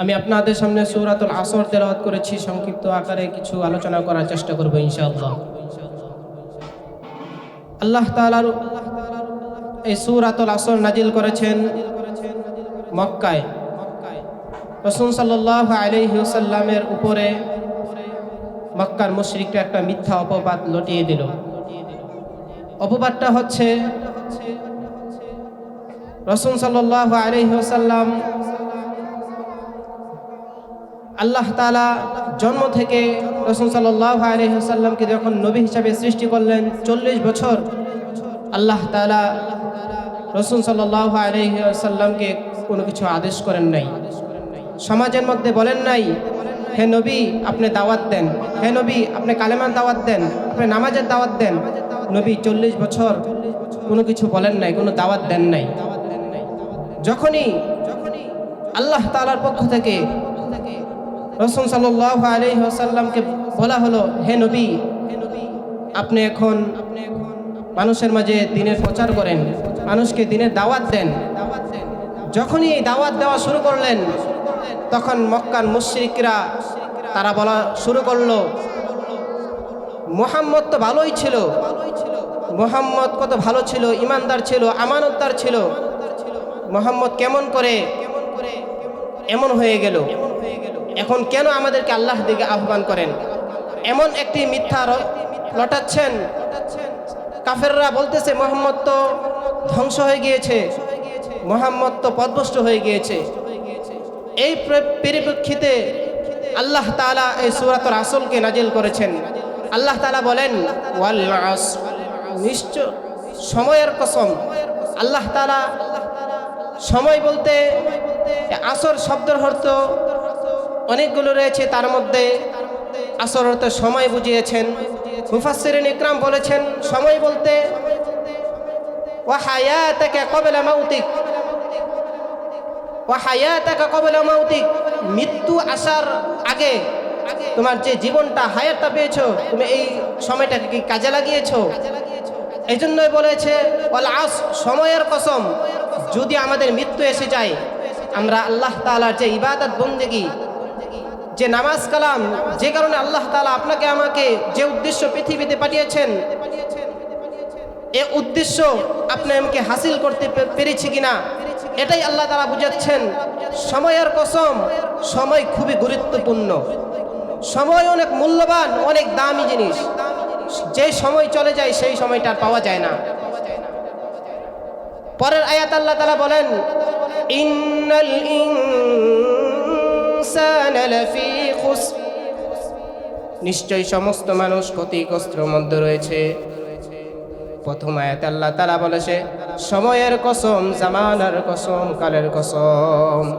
আমি আপনাদের সামনে সূরাতুল আসর তেলাওয়াত করেছি, সংক্ষিপ্ত আকারে কিছু আলোচনা করার চেষ্টা করব ইনশাআল্লাহ। আল্লাহ তাআলার এই সূরাতুল আসর নাজিল করেছেন মক্কায়। রসুল সাল্লাহ আলহিউসাল্লামের উপরে মক্কার মুশরিকটা একটা মিথ্যা অপবাদ লটিয়ে দিল। অপবাদটা হচ্ছে, রসুল সাল্লাহ আলহিউসাল্লাম আল্লাহ তালা জন্ম থেকে রসুল সাল্লাহ আলহিহাল্লামকে যখন নবী হিসাবে সৃষ্টি করলেন, চল্লিশ বছর আল্লাহ তালা রসুল সাল্লাহ আলহিহাল্লামকে কোনো কিছু আদেশ করেন নাই। সমাজের মধ্যে বলেন নাই, হে নবী, আপনি দাওয়াত দেন। হে নবী, আপনি কালেমান দাওয়াত দেন। আপনি নামাজের দাওয়াত দেন। নবী চল্লিশ বছর কোনো কিছু বলেন নাই, কোনো দাওয়াত দেন নাই। যখনই আল্লাহ তালার পক্ষ থেকে রসুল সাল্লাহ আলহিহাসাল্লামকে বলা হলো হে নবী আপনি এখন মানুষের মাঝে দিনের প্রচার করেন মানুষকে দিনের দাওয়াত দেন যখনই এই দাওয়াত দেওয়া শুরু করলেন তখন মক্কান মুশ্রিকরা তারা বলা শুরু করল মোহাম্মদ তো ভালোই ছিল মোহাম্মদ কত ভালো ছিল ইমানদার ছিল আমানতদার ছিল মোহাম্মদ কেমন করে এমন হয়ে গেল এখন কেন আমাদেরকে আল্লাহ দিকে আহ্বান করেন? এমন একটি মিথ্যা লটাচ্ছেন। কাফেররা বলতেছে, মোহাম্মদ তো ধ্বংস হয়ে গিয়েছে। মোহাম্মদ তো পদভষ্ট হয়ে গিয়েছে। এই পরিপ্রেক্ষিতে আল্লাহ তালা এই সুরাতর আসলকে নাজিল করেছেন। আল্লাহ তালা বলেন নিশ্চয় সময়ের কসম। আল্লাহ তালা সময় বলতে আসর শব্দের অর্থ অনেকগুলো রয়েছে, তার মধ্যে আসর অর্থ সময় বুঝিয়েছেন। মুফাসসিরিন ইকরাম বলেছেন, সময় বলতে ও হায়াতাকা কবলা মাউতিক। ও হায়া হায়াতাকা কবলা মাউতিক। মৃত্যু আসার আগে তোমার যে জীবনটা, হায়াতটা পেয়েছ, তুমি এই সময়টাকে কি কাজে লাগিয়েছো? এই জন্যই বলেছে আস, সময়ের কসম। যদি আমাদের মৃত্যু এসে যায়, আমরা আল্লাহ তালার যে ইবাদত, বন্দেগী যে নামাজ কালাম, যে কারণে আল্লাহ তালা আপনাকে আমাকে যে উদ্দেশ্য পৃথিবীতে পাঠিয়েছেন, এ উদ্দেশ্য আপনি আমাকে হাসিল করতে পেরেছি কিনা, এটাই আল্লাহ তালা বুঝাচ্ছেন। সময়ের কসম, সময় খুবই গুরুত্বপূর্ণ। সময় অনেক মূল্যবান, অনেক দামি জিনিস। যে সময় চলে যায়, সেই সময়টা পাওয়া যায় না। পরের আয়াত আল্লাহ তালা বলেন, ইন্নাল ইনসানা নিশ্চয়ই সমস্ত মানুষ ক্ষতিগ্রস্তর মধ্যে রয়েছে। প্রথম আয়াত আল্লাহ তালা বলেছে সময়ের কসম, জামানার কসম, কালের কসম।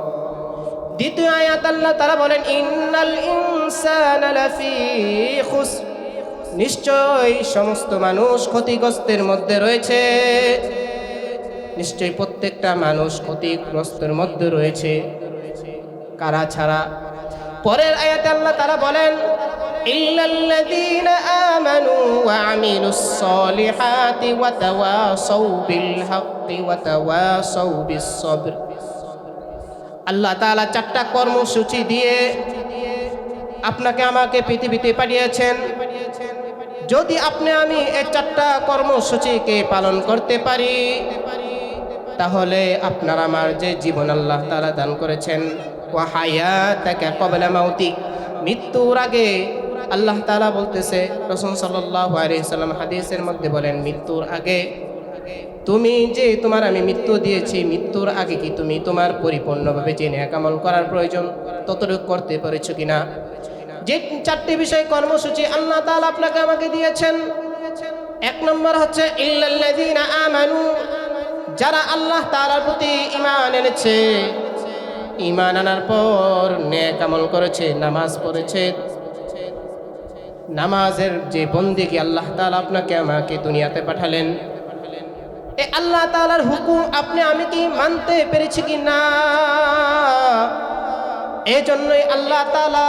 দ্বিতীয় আয়াত আল্লাহ তারা বলেন, ইন্নাল ইনসানা লাফি খুসর সমস্ত মানুষ ক্ষতিগ্রস্তের মধ্যে রয়েছে। নিশ্চয়ই প্রত্যেকটা মানুষ ক্ষতিগ্রস্তের মধ্যে রয়েছে। কারা ছাড়া? পরের আয়াতে আল্লাহ তারা বলেন ইল্লাল্লাযীনা আমানু ওয়া আমিলুস সলিহাতি ওয়া তাওয়াসাউ বিল ওয়া তাওয়াসাউ বিস সবর আল্লাহ তাআলা চারটা কর্মসূচি দিয়ে আপনাকে আমাকে পৃথিবীতে পাঠিয়েছেন। যদি আপনি আমি এই চারটা কর্মসূচিকে পালন করতে পারি, তাহলে আপনার আমার যে জীবন আল্লাহ তারা দান করেছেন। ওয়াহায়া তাকে কবলা মাউতিক মৃত্যুর আগে আল্লাহ তালা বলতেছে রসুন সাল্লাহ সাল্লাম হাদিসের মধ্যে বলেন, মৃত্যুর আগে তুমি যে তোমার আমি মৃত্যু দিয়েছি, মৃত্যুর আগে কি তুমি তোমার পরিপূর্ণভাবে জেনে কামল করার প্রয়োজন ততটুকু করতে পেরেছ কিনা? যে চারটি বিষয় কর্মসূচি আল্লাহ তাআলা আপনাকে আমাকে দিয়েছেন। এক নম্বর হচ্ছে, ইল্লাল্লাযীনা আমানু যারা আল্লাহ তাআলার প্রতি ঈমান এনেছে ঈমান আনার পর আমল করেছে, নামাজ পড়েছে। নামাজের যে বন্দিকে আল্লাহ তাআলা আপনাকে আমাকে দুনিয়াতে পাঠালেন। এ আল্লাহ তালার হুকুম আপনি আমি কি মানতে পেরেছি কি না? এই জন্যই আল্লাহ তালা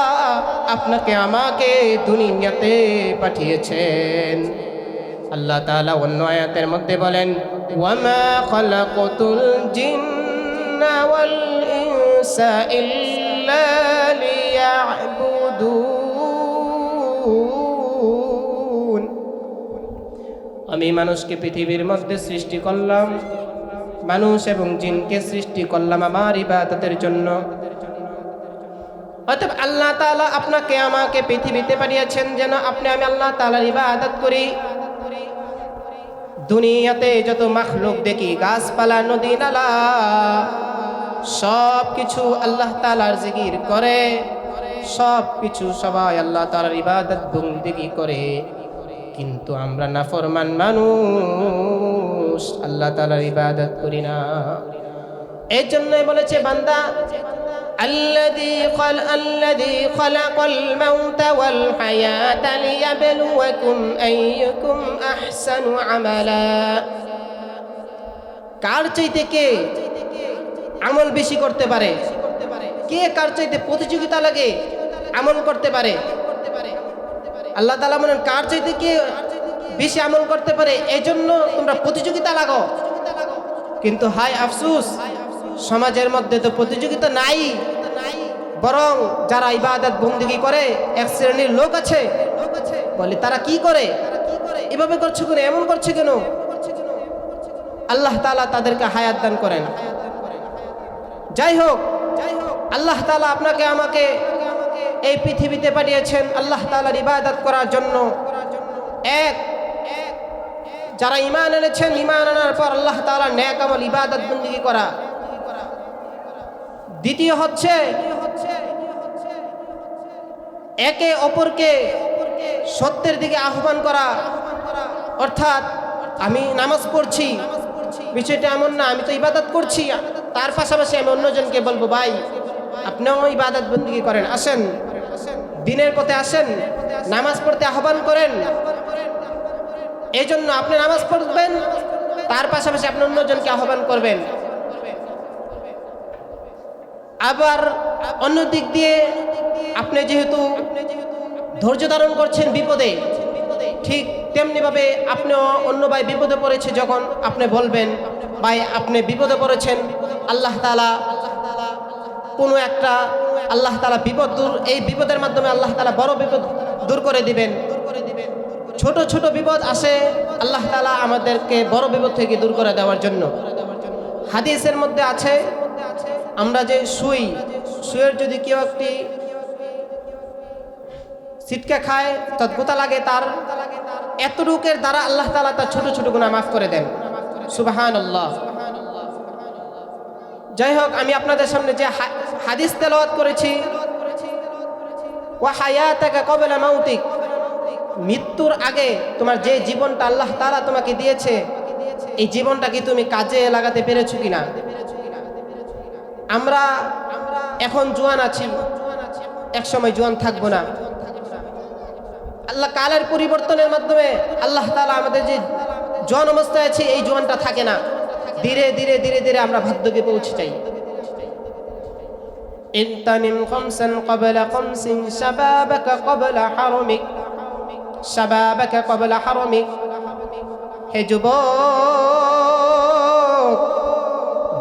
আপনাকে আমাকে দুনিয়াতে পাঠিয়েছেন। আল্লাহ তালা অন্য আয়াতের মধ্যে বলেন ওয়ামা খালাকুতুল জিন্না ওয়াল ইনসা ইল্লা إلا ليعبدون আমি মানুষকে পৃথিবীর মধ্যে সৃষ্টি করলাম মানুষ এবং জিনকে সৃষ্টি করলাম আমার ইবাদতের জন্য অতএব আল্লাহ তাআলা আপনাকে আমাকে পৃথিবীতে পাঠিয়েছেন যেন আপনি আমি আল্লাহ তাআলার ইবাদত করি দুনিয়াতে যত মাখলুক দেখি গাছপালা নদী নালা সব কিছু আল্লাহ তাআলার জিকির করে সব কিছু সবাই আল্লাহ তাআলার ইবাদত বন্দেগী করে কিন্তু আমরা নাফরমান মানুষ আল্লাহ তাআলার ইবাদত করি না এই জন্যই বলেছে বান্দা الذي خل الذي خلق الموت والحياة ليبلوكم أيكم أحسن عملا কার চাইতে কে আমল বেশি করতে পারে। কে কার চাইতে প্রতিযোগিতা লাগে, আমল করতে পারে। আল্লাহ তালা বলেন, কার চাইতে কে বেশি আমল করতে পারে এই জন্য তোমরা প্রতিযোগিতা লাগো। কিন্তু হাই আফসুস, সমাজের মধ্যে তো প্রতিযোগিতা নাই। বরং যারা ইবাদত বন্দিগি করে, এক শ্রেণির লোক আছে, বলে তারা কি করে? এভাবে করছে কেন? এমন করছে কেন? আল্লাহ তালা তাদেরকে হায়াত দান করেন। যাই হোক যাই হোক আল্লাহ তালা আপনাকে আমাকে এই পৃথিবীতে পাঠিয়েছেন আল্লাহ তালার ইবাদত করার জন্য। এক, যারা ইমান এনেছেন ইমান আনার পর আল্লাহ তালা ন্যাক আমল, ইবাদত বন্দিগি করা। দ্বিতীয় হচ্ছে, একে অপরকে সত্যের দিকে আহ্বান করা। অর্থাৎ, আমি নামাজ পড়ছি, বিষয়টা এমন না, আমি তো ইবাদত করছি। তার পাশাপাশি আমি অন্যজনকে বলব, ভাই, আপনিও ইবাদত বন্দিগি করেন, আসেন। দিনের পথে আসেন, নামাজ পড়তে আহ্বান করেন। এই জন্য আপনি নামাজ পড়বেন, তার পাশাপাশি আপনি অন্যজনকে আহ্বান করবেন। আবার অন্য দিক দিয়ে আপনি যেহেতু ধৈর্য ধারণ করছেন বিপদে, ঠিক তেমনিভাবে আপনিও অন্য ভাই বিপদে পড়েছে যখন আপনি বলবেন, ভাই, আপনি বিপদে পড়েছেন। আল্লাহ তালা কোনো একটা আল্লাহ তালা বিপদ দূর, এই বিপদের মাধ্যমে আল্লাহ তালা বড় বিপদ দূর করে দিবেন। ছোট ছোট বিপদ আসে আল্লাহ তালা আমাদেরকে বড় বিপদ থেকে দূর করে দেওয়ার জন্য। হাদিসের মধ্যে আছে, আমরা যে শুই, শুয়ের যদি কেউ একটি সিটকা খায় তৎপতা লাগে তার, এতটুকের দ্বারা আল্লাহ তালা তার ছোট ছোট গুণা মাফ করে দেন। সুবাহান আল্লাহ যাই হোক, আমি আপনাদের সামনে যে হাদিস তেলাওয়াত করেছি ও হায়াতাকা কবেলা মাউতিক মৃত্যুর আগে তোমার যে জীবনটা আল্লাহ তাআলা তোমাকে দিয়েছে, এই জীবনটা কি তুমি কাজে লাগাতে পেরেছ কিনা? আমরা এখন জোয়ান আছি এক সময় জোয়ান থাকব না। আল্লাহ কালের পরিবর্তনের মাধ্যমে আল্লাহ তালা আমাদের যে জোয়ান অবস্থায় আছে, এই জোয়ানটা থাকে না। ধীরে ধীরে ধীরে ধীরে আমরা ভাগ্যকে পৌঁছে যাই اغتنم خمسا قبل خمس شبابك قبل حرمك شبابك قبل حرمك হে যুবক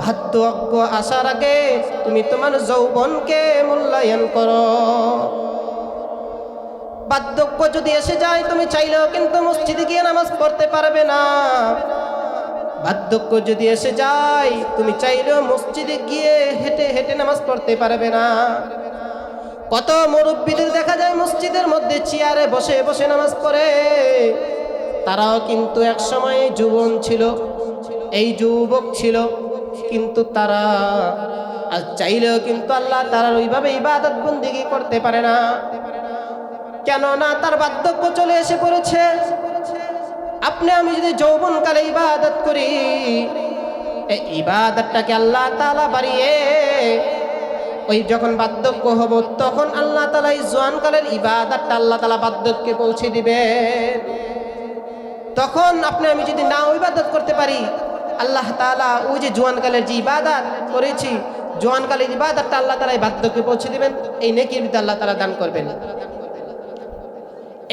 ভাদ্যজ্ঞ আসার আগে তুমি তোমার যৌবনকে মূল্যায়ন করো বার্ধক্য যদি এসে যায় তুমি চাইলেও কিন্তু মসজিদে গিয়ে নামাজ পড়তে পারবে না বার্ধক্য যদি এসে যায়, তুমি চাইলেও মসজিদে গিয়ে হেঁটে হেঁটে নামাজ পড়তে পারবে না। কত মুরব্বীদের দেখা যায় মসজিদের মধ্যে চেয়ারে বসে বসে নামাজ পড়ে। তারাও কিন্তু এক সময় যুবন ছিল, এই যুবক ছিল, কিন্তু তারা আর চাইলেও কিন্তু আল্লাহ তারা ওইভাবে ইবাদত বন্দিগি করতে পারে না। কেননা তার বার্ধক্য চলে এসে পড়েছে আপনি আমি যদি যৌবনকালে ইবাদত করি, এই ইবাদতটাকে আল্লাহ তালা বাড়িয়ে ওই যখন বার্ধক্য হব, তখন আল্লাহ তালা এই জোয়ানকালের ইবাদতটা আল্লাহ তালা বার্ধক্যে পৌঁছে দিবেন। তখন আপনি আমি যদি না ইবাদত করতে পারি, আল্লাহ তালা ওই যে জোয়ানকালের যে ইবাদত করেছি, জোয়ানকালের ইবাদতটা আল্লাহ তালা এই বার্ধক্যে পৌঁছে দিবেন, এই নেকির আল্লাহ তালা দান করবেন।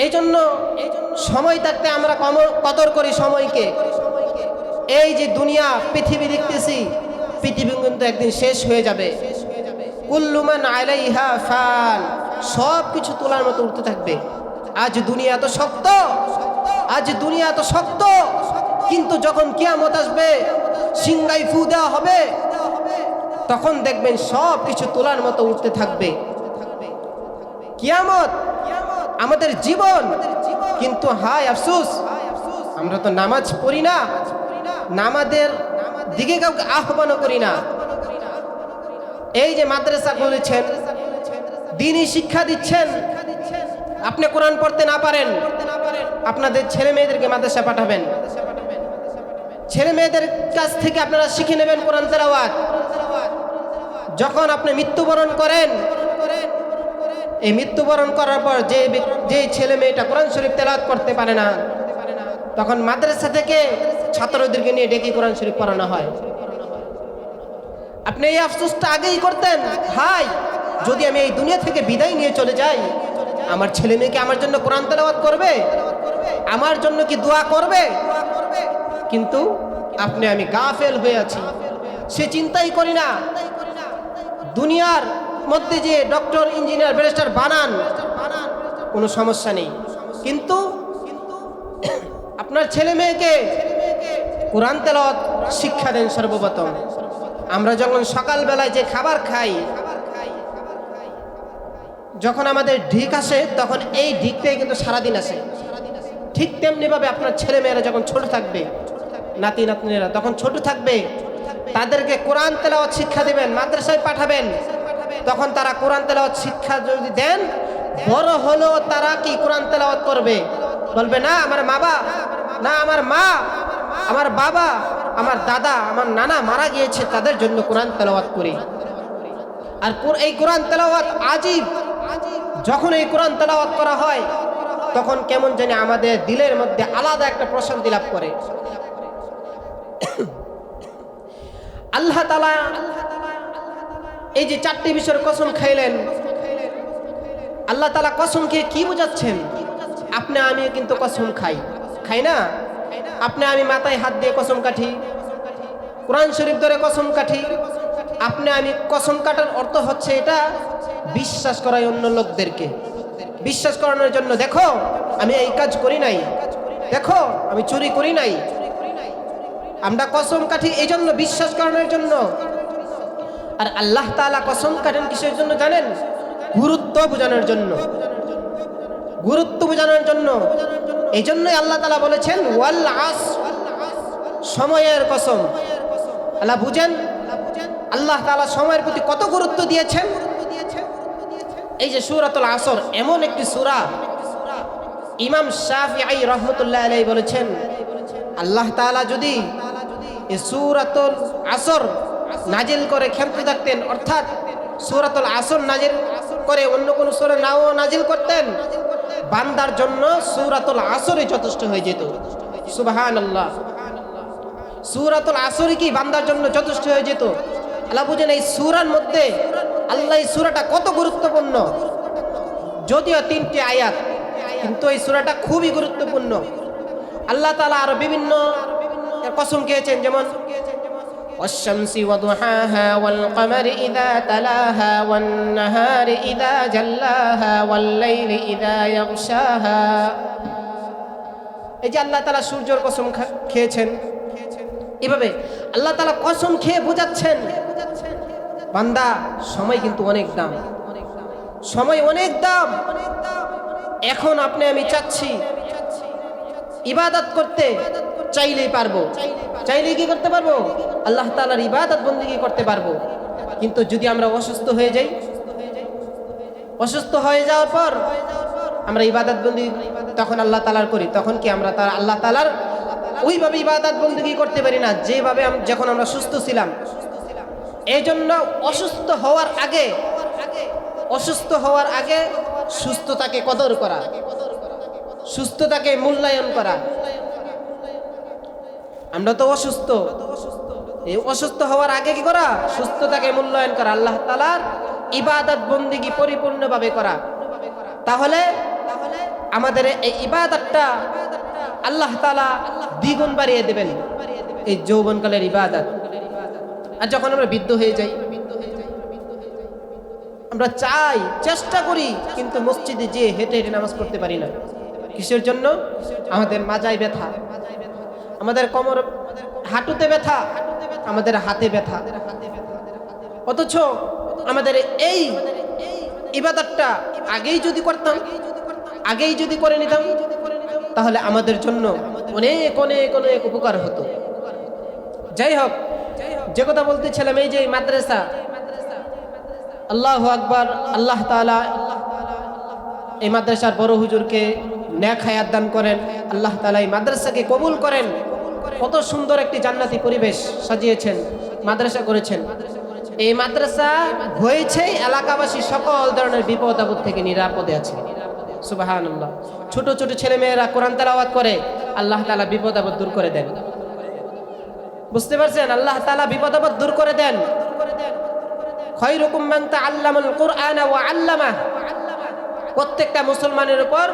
এই জন্য সময় থাকতে আমরা কম কদর করি সময়কে। এই যে দুনিয়া, পৃথিবী দেখতেছি, পৃথিবী কিন্তু একদিন শেষ হয়ে যাবে। কুল্লুমান আলাইহা ফান সব কিছু তোলার মতো উঠতে থাকবে। আজ দুনিয়া তো শক্ত, আজ দুনিয়া তো শক্ত, কিন্তু যখন কিয়ামত আসবে, সিংগাই ফু দেওয়া হবে, তখন দেখবেন সব কিছু তোলার মতো উঠতে থাকবে। কিয়ামত আমাদের জীবন। কিন্তু হায় আফসুস, আমরা তো নামাজ পড়ি না। নামাজের দিকে কাউকে আহ্বানও করি না। এই যে মাদ্রাসা খুলেছেন, দিনই শিক্ষা দিচ্ছেন। আপনি কোরআন পড়তে না পারেন, আপনাদের ছেলে মেয়েদেরকে মাদ্রাসা পাঠাবেন। ছেলে মেয়েদের কাছ থেকে আপনারা শিখে নেবেন কোরআন তেলাওয়াত। যখন আপনি মৃত্যুবরণ করেন এই মৃত্যুবরণ করার পর যে যে ছেলে মেয়েটা কোরআন শরীফ তেলাওয়াত করতে পারে না, তখন মাদ্রাসা থেকে ছাত্রদেরকে নিয়ে ডেকে কোরআন শরীফ পড়ানো হয়। আপনি এই আফসোসটা আগেই করতেন? হাই, যদি আমি এই দুনিয়া থেকে বিদায় নিয়ে চলে যাই, আমার ছেলে মেয়েকে আমার জন্য কোরআন তেলাওয়াত করবে? আমার জন্য কি দোয়া করবে? কিন্তু আপনি, আমি গাফেল হয়ে আছি। সে চিন্তাই করি না। দুনিয়ার মধ্যে যে ডক্টর, ইঞ্জিনিয়ার, ব্যারিস্টার বানান, কোনো সমস্যা নেই। কিন্তু আপনার ছেলে মেয়েকে কোরআন তেলাওয়াত শিক্ষা দেন সর্বপ্রথম। আমরা যখন সকালবেলায় যে খাবার খাই, যখন আমাদের ঢিক আসে, তখন এই ঢিকটাই কিন্তু সারাদিন আসে। ঠিক তেমনিভাবে আপনার ছেলে মেয়েরা যখন ছোট থাকবে, নাতি, নাতনিরা তখন ছোট থাকবে, তাদেরকে কোরআন তেলাওয়াত শিক্ষা দেবেন, মাদ্রাসায় পাঠাবেন তখন তারা কোরআন তেলাওয়াত শিক্ষা যদি দেন, বড় হলেও তারা কি কোরআন তেলাওয়াত করবে? বলবে, না, আমার বাবা না, আমার মা, আমার বাবা, আমার দাদা, আমার নানা মারা গিয়েছে, তাদের জন্য কোরআন তেলাওয়াত করি। আর এই কোরআন তেলাওয়াত আজীব। যখন এই কোরআন তেলাওয়াত করা হয়, তখন কেমন জানি আমাদের দিলের মধ্যে আলাদা একটা প্রশান্তি লাভ করে। আল্লাহ তালা এই যে চারটি বিষয়ের কসম খাইলেন। আল্লাহ তালা কসম খেয়ে কি বোঝাচ্ছেন? আপনি আমি কিন্তু কসম খাই। খাই না? আপনি, আমি মাথায় হাত দিয়ে কসম কাঠি কোরআন শরীফ ধরে কসম কাঠি আপনি, আমি কসম কাটার অর্থ হচ্ছে এটা বিশ্বাস করাই অন্য লোকদেরকে। বিশ্বাস করানোর জন্য দেখো, আমি এই কাজ করি নাই। দেখো, আমি চুরি করি নাই। আমরা কসম কাঠি এই জন্য বিশ্বাস করানোর জন্য আর আল্লাহ তাআলা কসম কাটেন কিসের জন্য জানেন? গুরুত্ব বোঝানোর জন্য। গুরুত্ব বোঝানোর জন্য। এই জন্যই আল্লাহ তালা বলেছেন, ওয়াল আস সময়ের কসম। আল্লাহ বুঝেন? আল্লাহ তাআলা সময়ের প্রতি কত গুরুত্ব দিয়েছেন? এই যে সূরাতুল আসর, এমন একটি সুরা ইমাম শাফিঈ রহমতুল্লাহ আলাইহি বলেছেন, আল্লাহ তাআলা যদি সূরাতুল আসর নাজিল করে ক্ষমতা থাকতেন, অর্থাৎ সূরাতুল আসর নাজিল করে অন্য কোন সুরে নাও নাজিল করতেন, বান্দার জন্য সূরাতুল আসরই যথেষ্ট হয়ে যেত। সুবহানাল্লাহ। সূরাতুল আসরই কি বান্দার জন্য যথেষ্ট হয়ে যেত? আল্লাহ বুঝেন এই সুরার মধ্যে আল্লাহ এই সূরাটা কত গুরুত্বপূর্ণ? যদিও তিনটি আয়াত, কিন্তু এই সূরাটা খুবই গুরুত্বপূর্ণ। আল্লাহ তালা আরও বিভিন্ন কসম খেয়েছেন, যেমন والشمس وضحاها والقمر إذا تلاها والنهار إذا جلاها والليل إذا يغشاها এই যে আল্লাহ তালা সূর্যর কসম খা- খেয়েছেন এভাবে আল্লাহ তালা কসম খেয়ে বোঝাচ্ছেন বান্দা সময় কিন্তু অনেক দাম সময় অনেক দাম এখন আপনি আমি চাচ্ছি ইবাদত করতে চাইলেই পারব। চাইলেই কি করতে পারব? আল্লাহ তালার ইবাদত বন্দিগি করতে পারব। কিন্তু যদি আমরা অসুস্থ হয়ে যাই, অসুস্থ হয়ে যাওয়ার পর আমরা ইবাদত বন্দি তখন আল্লাহ তালার করি। তখন কি আমরা তার আল্লাহ তালার ওইভাবে ইবাদত বন্দিগি করতে পারি না? যেভাবে যখন আমরা সুস্থ ছিলাম। এই জন্য অসুস্থ হওয়ার আগে, অসুস্থ হওয়ার আগে সুস্থতাকে কদর করা। সুস্থতাকে মূল্যায়ন করা। আমরা তো অসুস্থ। এই অসুস্থ হওয়ার আগে কি করা? সুস্থতাকে মূল্যায়ন করা, আল্লাহ তালার ইবাদত বন্দিগি পরিপূর্ণভাবে করা। তাহলে আমাদের এই ইবাদতটা আল্লাহ তালা দ্বিগুণ বাড়িয়ে দেবেন, এই যৌবনকালের ইবাদত। আর যখন আমরা বৃদ্ধ হয়ে যাই, আমরা চাই, চেষ্টা করি, কিন্তু মসজিদে যে হেঁটে হেঁটে নামাজ পড়তে পারি না। কিসের জন্য? আমাদের মাজায় ব্যথা। আমাদের কোমর, হাঁটুতে ব্যথা, আমাদের হাতে ব্যথা। অথচ আমাদের এই ইবাদতটা আগেই যদি করতাম, আগেই যদি করে নিতাম, তাহলে আমাদের জন্য অনেক অনেক অনেক উপকার হতো। যাই হোক, যে কথা বলতেছিলাম এই যে মাদ্রাসা, আল্লাহ আকবার, আল্লাহ তালা এই মাদ্রাসার বড় হুজুরকে ন্যাক হায়াত দান করেন, আল্লাহ তালা এই মাদ্রাসাকে কবুল করেন। কত সুন্দর একটি জান্নাতি পরিবেশ সাজিয়েছেন, মাদ্রাসা করেছেন। এই মাদ্রাসা হয়েছে এলাকাবাসী সকল ধরনের বিপদ আপদ থেকে নিরাপদে আছে। সুবাহান ছোট ছোট ছেলে মেয়েরা কোরআন তালাওয়াত করে, আল্লাহ তালা বিপদ আপদ দূর করে দেন। বুঝতে পারছেন? আল্লাহ তালা বিপদ আপদ দূর করে দেন। প্রত্যেকটা মুসলমানের উপর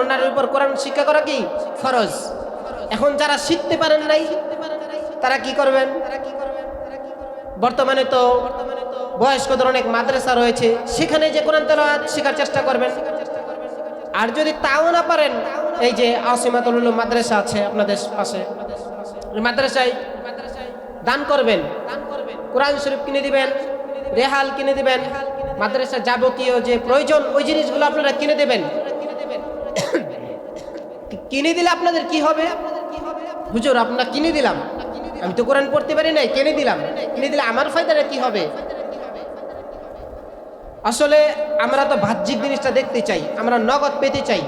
ওনার উপর কোরআন শিক্ষা করা কি? ফরজ। এখন যারা শিখতে পারেন নাই, তারা কি করবেন? বর্তমানে তো বয়স্কদের অনেক মাদ্রাসা রয়েছে, সেখানে যে কোরআন তেলাওয়াত শেখার চেষ্টা করবেন। আর যদি তাও না পারেন, এই যে আসিমাতুল মাদ্রাসা আছে আপনাদের পাশে মাদ্রাসায় দান করবেন। কোরআন শরীফ কিনে দিবেন, রেহাল কিনে দিবেন, মাদ্রাসা যাবতীয় যে প্রয়োজন, ওই জিনিসগুলো আপনারা কিনে দেবেন। কিনে দিলে আপনাদের কি হবে? হুজুর, আপনার কিনে দিলাম। আমি তো কোরআন পড়তে পারি নাই, কিনে দিলাম। কিনে দিলে আমার ফায়দাটা কি হবে? আসলে আমরা তো বাহ্যিক জিনিসটা দেখতে চাই, আমরা নগদ পেতে চাই।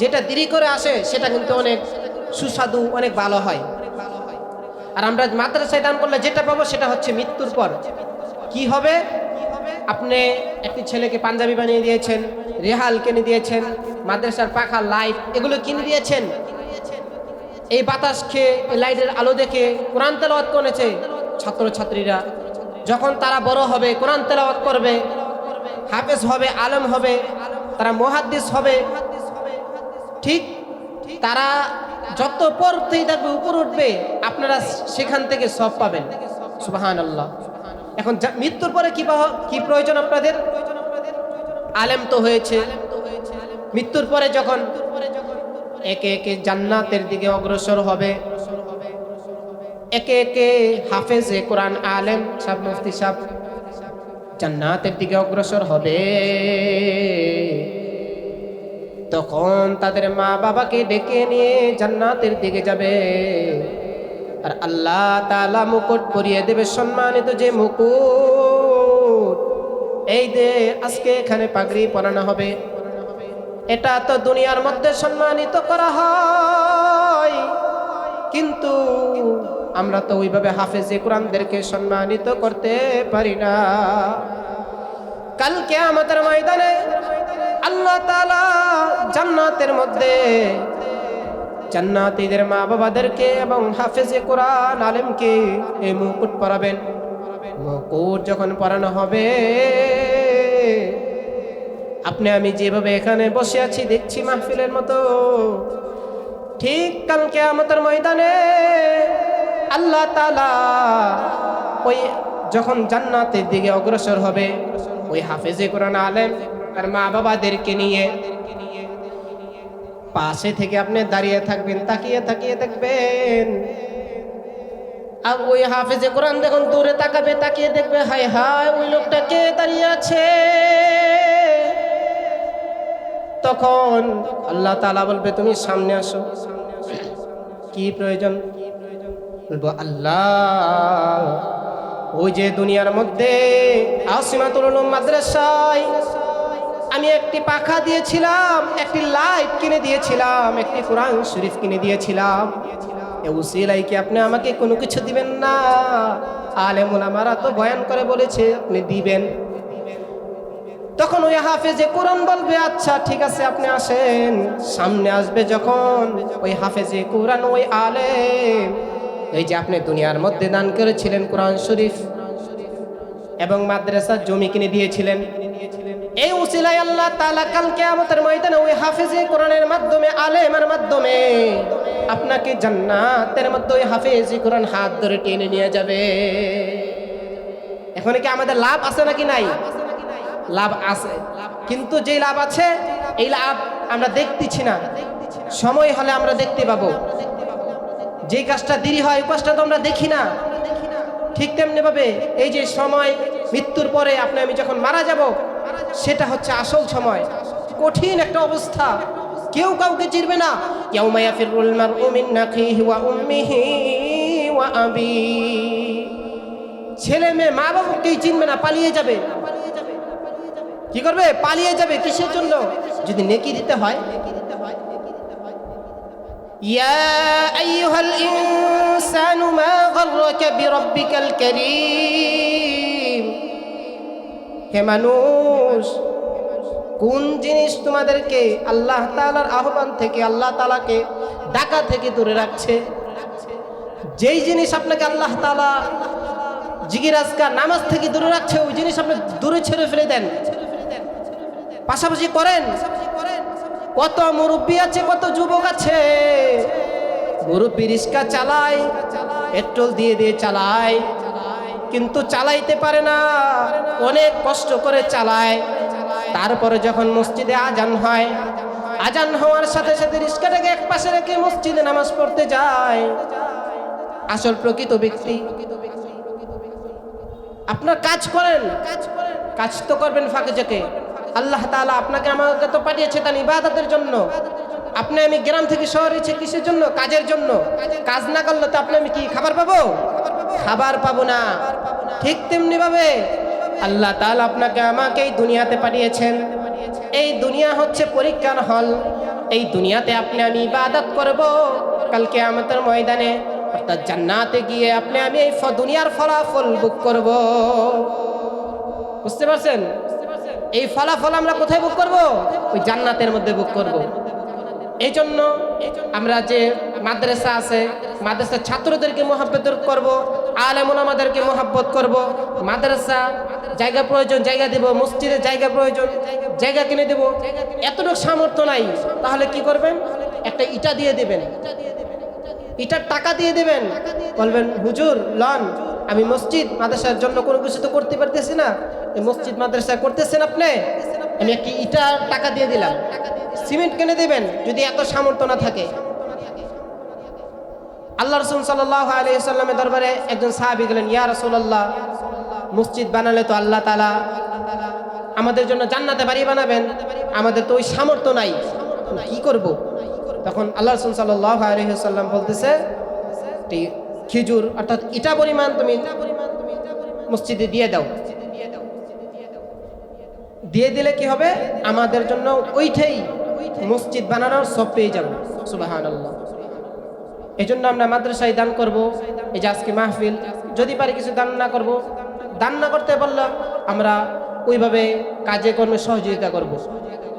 যেটা দেরি করে আসে, সেটা কিন্তু অনেক সুস্বাদু, অনেক ভালো হয়। আর আমরা মাদ্রাসায় দান করলে যেটা পাবো, সেটা হচ্ছে মৃত্যুর পর। কি হবে? আপনি একটি ছেলেকে পাঞ্জাবি বানিয়ে দিয়েছেন, রেহাল কিনে দিয়েছেন, মাদ্রাসার পাখা লাইট, এগুলো কিনে দিয়েছেন। এই বাতাস খেয়ে লাইটের আলো দেখে কোরআন তেলাওয়াত করেছে ছাত্রছাত্রীরা। যখন তারা বড় হবে, কোরআন তেলাওয়াত করবে, হাফেজ হবে, আলম হবে, তারা মহাদ্দিস হবে, ঠিক তারা যত পরতেই থাকবে উপর উঠবে, আপনারা সেখান থেকে সব পাবেন। সুবাহান আল্লাহ এখন মৃত্যুর পরে কি কি প্রয়োজন আপনাদের? আলেম তো হয়েছে। মৃত্যুর পরে যখন একে একে জান্নাতের দিকে অগ্রসর হবে। একে একে হাফেজে কোরআন আলেম সাব মুফতি সাহ জান্নাতের দিকে অগ্রসর হবে। তখন তাদের মা বাবাকে ডেকে নিয়ে জান্নাতের দিকে যাবে। আর আল্লাহ তালা মুকুট পরিয়ে দেবে সম্মানিত যে মুকুট। এই যে আজকে এখানে পাগড়ি পরানো হবে। এটা তো দুনিয়ার মধ্যে সম্মানিত করা হয়। কিন্তু আমরা তো ওইভাবে হাফেজে কোরআনদেরকে সম্মানিত করতে পারি না। কালকে আমাদের ময়দানে আল্লাহ তাআলা জান্নাতের মধ্যে জান্নাতীদের মা বাবাদেরকে এবং হাফেজে কোরআন আলেমকে এই মুকুট পরাবেন। মুকুট যখন পরানো হবে আপনি আমি যেভাবে এখানে বসে আছি, দেখছি মাহফিলের মতো। ঠিক কালকে আমাদের ময়দানে আল্লাহ তালা ওই যখন জান্নাতের দিকে অগ্রসর হবে, ওই হাফেজে কোরআন আলেম আর মা বাবাদেরকে নিয়ে পাশে থেকে আপনি দাঁড়িয়ে থাকবেন, তাকিয়ে তাকিয়ে দেখবেন। আর ওই হাফেজে কোরআন দেখুন দূরে তাকাবে, তাকিয়ে দেখবে, হায় হায়, ওই লোকটা কে দাঁড়িয়ে আছে? তখন আল্লাহ তালা বলবে, তুমি সামনে আসো। কি প্রয়োজন? বলব, আল্লাহ, ওই যে দুনিয়ার মধ্যে আসিমাতুল মাদ্রাসায় আমি একটি পাখা দিয়েছিলাম, একটি লাইট কিনে দিয়েছিলাম, একটি কোরআন শরীফ কিনে দিয়েছিলাম। উসিলাই কি আপনি আমাকে কোনো কিছু দিবেন না? আলেমুল আমারা তো বয়ান করে বলেছে, আপনি দিবেন। তখন ওই হাফেজে কোরআন বলবে আচ্ছা ঠিক আছে, আপনি আসেন। সামনে আসবে যখন ওই হাফেজে কোরআন, ওই আলেম। এই যে আপনি দুনিয়ার মধ্যে দান করেছিলেন কোরআন শরীফ এবং মাদ্রাসার জমি কিনে দিয়েছিলেন। এই উসিলাই আল্লাহ তাআলা কালকে আমাদের ময়দানে ওই হাফেজে কোরআনের মাধ্যমে, আলেমের মাধ্যমে আপনাকে জান্নাতের মধ্যে ওই হাফেজি কোরআন হাত ধরে টেনে নিয়ে যাবে। এখন কি আমাদের লাভ আছে নাকি নাই? লাভ আছে। কিন্তু যেই লাভ আছে, এই লাভ আমরা দেখতেছি না। সময় হলে আমরা দেখতে পাবো। যে কাজটা দেরি হয়, ওই কাজটা তো আমরা দেখি না। ঠিক তেমনি ভাবে এই যে সময়, মৃত্যুর পরে আপনি, আমি যখন মারা যাব, সেটা হচ্ছে আসল সময়। কঠিন একটা অবস্থা। কেউ কাউকে চিরবে না। ইয়াউমা ইয়াফিরুল মারউ মিন নাখিহি ওয়া উম্মিহি ওয়া আবি। ছেলে মেয়ে মা বাবাকেই চিনবে না, পালিয়ে যাবে। কি করবে পালিয়ে যাবে কিসের জন্য যদি নেকি দিতে হয় يا أيها الإنسان ما غرك بربك الكريم হে মানুষ কোন জিনিস তোমাদেরকে আল্লাহ তাআলার আহ্বান থেকে আল্লাহ তাআলাকে ডাকা থেকে দূরে রাখছে যেই জিনিস আপনাকে আল্লাহ তাআলা জিগিরাজকা নামাজ থেকে দূরে রাখছে ওই জিনিস আপনি দূরে ছেড়ে ফেলে দেন পাশাপাশি করেন। কত মুরব্বী আছে, কত যুবক আছে। মুরব্বী রিক্সা চালায়, পেট্রোল দিয়ে দিয়ে চালায়, কিন্তু চালাইতে পারে না। অনেক কষ্ট করে চালায়। তারপরে যখন মসজিদে আজান হয়, আজান হওয়ার সাথে সাথে রিক্সাটাকে এক পাশে রেখে মসজিদে নামাজ পড়তে যায়। আসল প্রকৃত ব্যক্তি। আপনার কাজ করেন। কাজ করেন কাজ তো করবেন ফাঁকে চাকে আল্লাহ তালা আপনাকে আমাকে তো পাঠিয়েছে তার ইবাদতের জন্য। আপনি আমি গ্রাম থেকে শহরে এসে কিসের জন্য? কাজের জন্য। কাজ না করলে তো আপনি আমি কি খাবার পাবো? খাবার পাবো না। ঠিক তেমনি ভাবে আল্লাহ তাআলা আপনাকে আমাকে এই দুনিয়াতে পাঠিয়েছেন। এই দুনিয়া হচ্ছে পরীক্ষার হল। এই দুনিয়াতে আপনি আমি ইবাদত করব। কালকে আমাদের ময়দানে অর্থাৎ জান্নাতে গিয়ে আপনি আমি এই দুনিয়ার ফলাফল বুক করব। বুঝতে পারছেন? এই ফলাফল আমরা কোথায় বুক করব? ওই জান্নাতের মধ্যে বুক করব। এই জন্য আমরা যে মাদ্রাসা আছে, মাদ্রাসার ছাত্রদেরকে মহাব্বত করব আলেমন আমাদেরকে মহাব্বত করব। মাদ্রাসা জায়গা প্রয়োজন, জায়গা দেব মসজিদের জায়গা প্রয়োজন, জায়গা কিনে দেব। এতটুকু সামর্থ্য নাই, তাহলে কি করবেন? একটা ইটা দিয়ে দেবেন। ইটার টাকা দিয়ে দেবেন। বলবেন, হুজুর, লন। আমি মসজিদ মাদ্রাসার জন্য কোনো কিছু তো করতে পারতেছি না। এই মসজিদ মাদ্রাসা করতেছেন আপনি? আমি একটি ইটা টাকা দিয়ে দিলাম। সিমেন্ট কিনে দেবেন, যদি এত সামর্থ্য না থাকে। আল্লাহ রসুল সাল্লাহ আলহিসাল্লামের দরবারে একজন সাহাবি গেলেন, ইয়া রসুল্লাহ মসজিদ বানালে তো আল্লাহ তালা আমাদের জন্য জান্নাতে বাড়ি বানাবেন। আমাদের তো ওই সামর্থ্য নাই। কি করব? তখন আল্লাহ রসুল সাল্লাহ আলহিসাল্লাম বলতেছে খেজুর, অর্থাৎ ইটা পরিমাণ তুমি মসজিদে দিয়ে দাও। দিয়ে দিলে কি হবে? আমাদের জন্য ওইটাই মসজিদ বানানোর সব পেয়ে যাব। সুবাহান এই জন্য আমরা মাদ্রাসায় দান করব, এই যে আজকে মাহফিল। যদি পারি কিছু দান না করব, দান না করতে বললাম আমরা ওইভাবে কাজে কর্মে সহযোগিতা করব।